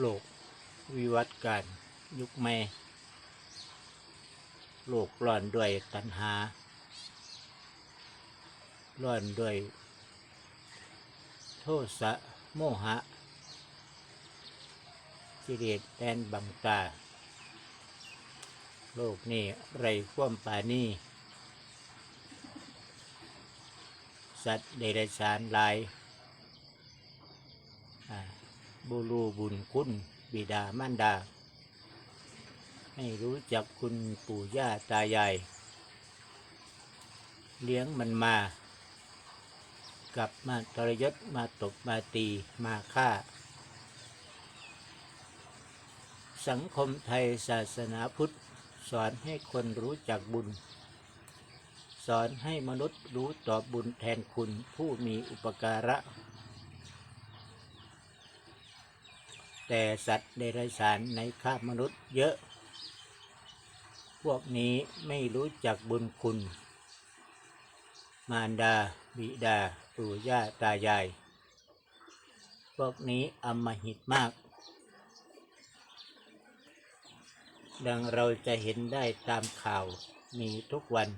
โลกวิวัฒการยุคใหม่โลกร้อนด้วยตัณหา ร้อนด้วย โทสะโมหะกิเลสแดนบังตาโลกนี้ไรความปานีสัตว์เดรัจฉานหลาย บุรูบุญคุณบิดามารดา ให้รู้จักคุณปู่ย่าตายาย เลี้ยงมันมา กลับมาทรยศมาตบมาตีมาฆ่า สังคมไทยศาสนาพุทธ สอนให้คนรู้จักบุญ สอนให้มนุษย์รู้ตอบบุญแทนคุณผู้มีอุปการะ แต่สัตว์เดรัจฉานในคาบมนุษย์เยอะ พวกนี้ไม่รู้จักบุญคุณ มารดา บิดา ปู่ย่า ตายาย พวกนี้อำมหิตมาก ดังเราจะเห็นได้ตามข่าวมีทุกวัน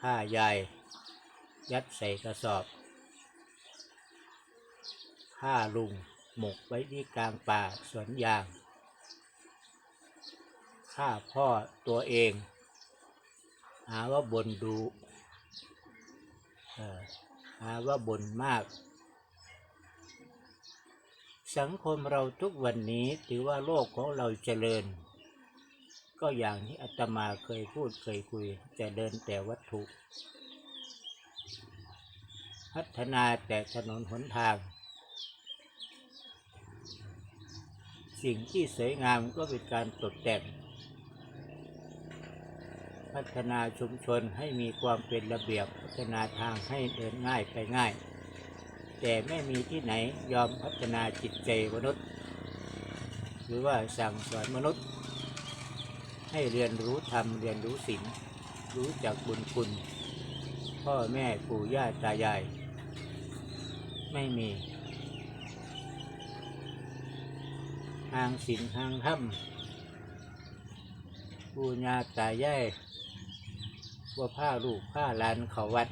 ฆ่ายาย ยัดใส่กระสอบ ฆ่าลุง หมกไว้ที่กลางป่าสวนยางฆ่าพ่อตัวเอง หาว่าบนดูเอ่อหาว่าบนมาก สังคมเราทุกวันนี้ถือว่าโลกของเราเจริญ ก็อย่างที่อาตมาเคยพูดเคยคุยจะเดินแต่วัตถุ พัฒนาแต่ถนนหนทาง สิ่งที่สวยงามก็เป็นการตกแต่ง พัฒนาชุมชนให้มีความเป็นระเบียบพัฒนาทางให้เดินง่ายไปง่าย แต่ไม่มีที่ไหนยอมพัฒนาจิตใจมนุษย์ หรือว่าสั่งสอนมนุษย์ ให้เรียนรู้ธรรมเรียนรู้ศีลรู้จักบุญคุณ พ่อแม่ปู่ย่าตายาย ไม่มี ทางศีลทางธรรมปู่ย่าตายายว่าผ้าลูกผ้าลานเขาวัด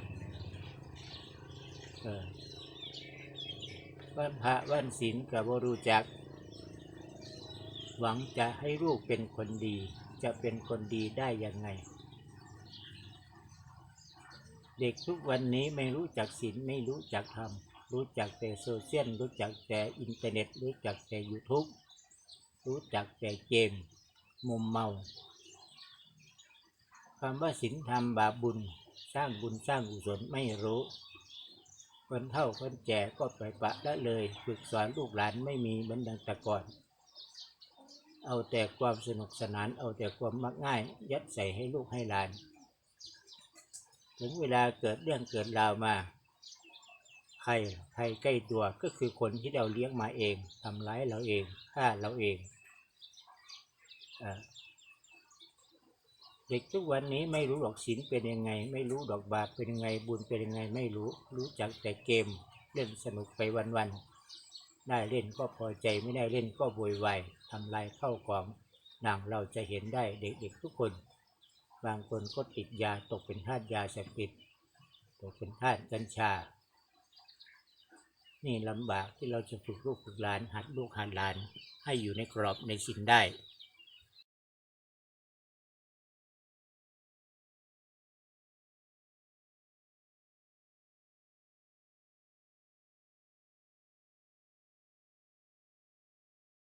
วันพระวันศีลกับบรูจัก หวังจะให้ลูกเป็นคนดี จะเป็นคนดีได้ยังไง เด็กทุกวันนี้ไม่รู้จักศีลไม่รู้จักธรรมรู้จักแต่โซเชียลรู้จักแต่อินเทอร์เน็ต รู้จักแต่ YouTube รู้จักแต่เกมมุมเมาคำว่าศีลธรรมบาปบุญสร้างบุญสร้างกุศลไม่รู้คนเท่าคนแก่ก็ไปปะละเลยฝึกสอนลูกหลานไม่มีเหมือนดังแต่ก่อน เอาแต่ความสนุกสนานเอาแต่ความมักง่าย ยัดใส่ให้ลูกให้หลาน ถึงเวลาเกิดเรื่องเกิดราวมาใครใครใกล้ตัวก็คือคนที่เราเลี้ยงมาเองทำร้ายเราเองฆ่าเราเอง เด็กทุกวันนี้ไม่รู้ดอกศีลเป็นยังไง ไม่รู้ดอกบาปเป็นยังไง บุญเป็นยังไง ไม่รู้รู้จักแต่เกม เล่นสนุกไปวันๆได้เล่นก็พอใจไม่ได้เล่นก็โวยวายทำลายเข้าของหนังเราจะเห็นได้เด็กๆทุกคน บางคนก็ติดยาตกเป็นทาสยาเสพติดตกเป็นทาสกัญชา นี่ลำบากที่เราจะฝึกลูกฝึกหลานหัดลูกหัดหลาน ให้อยู่ในกรอบในศีลได้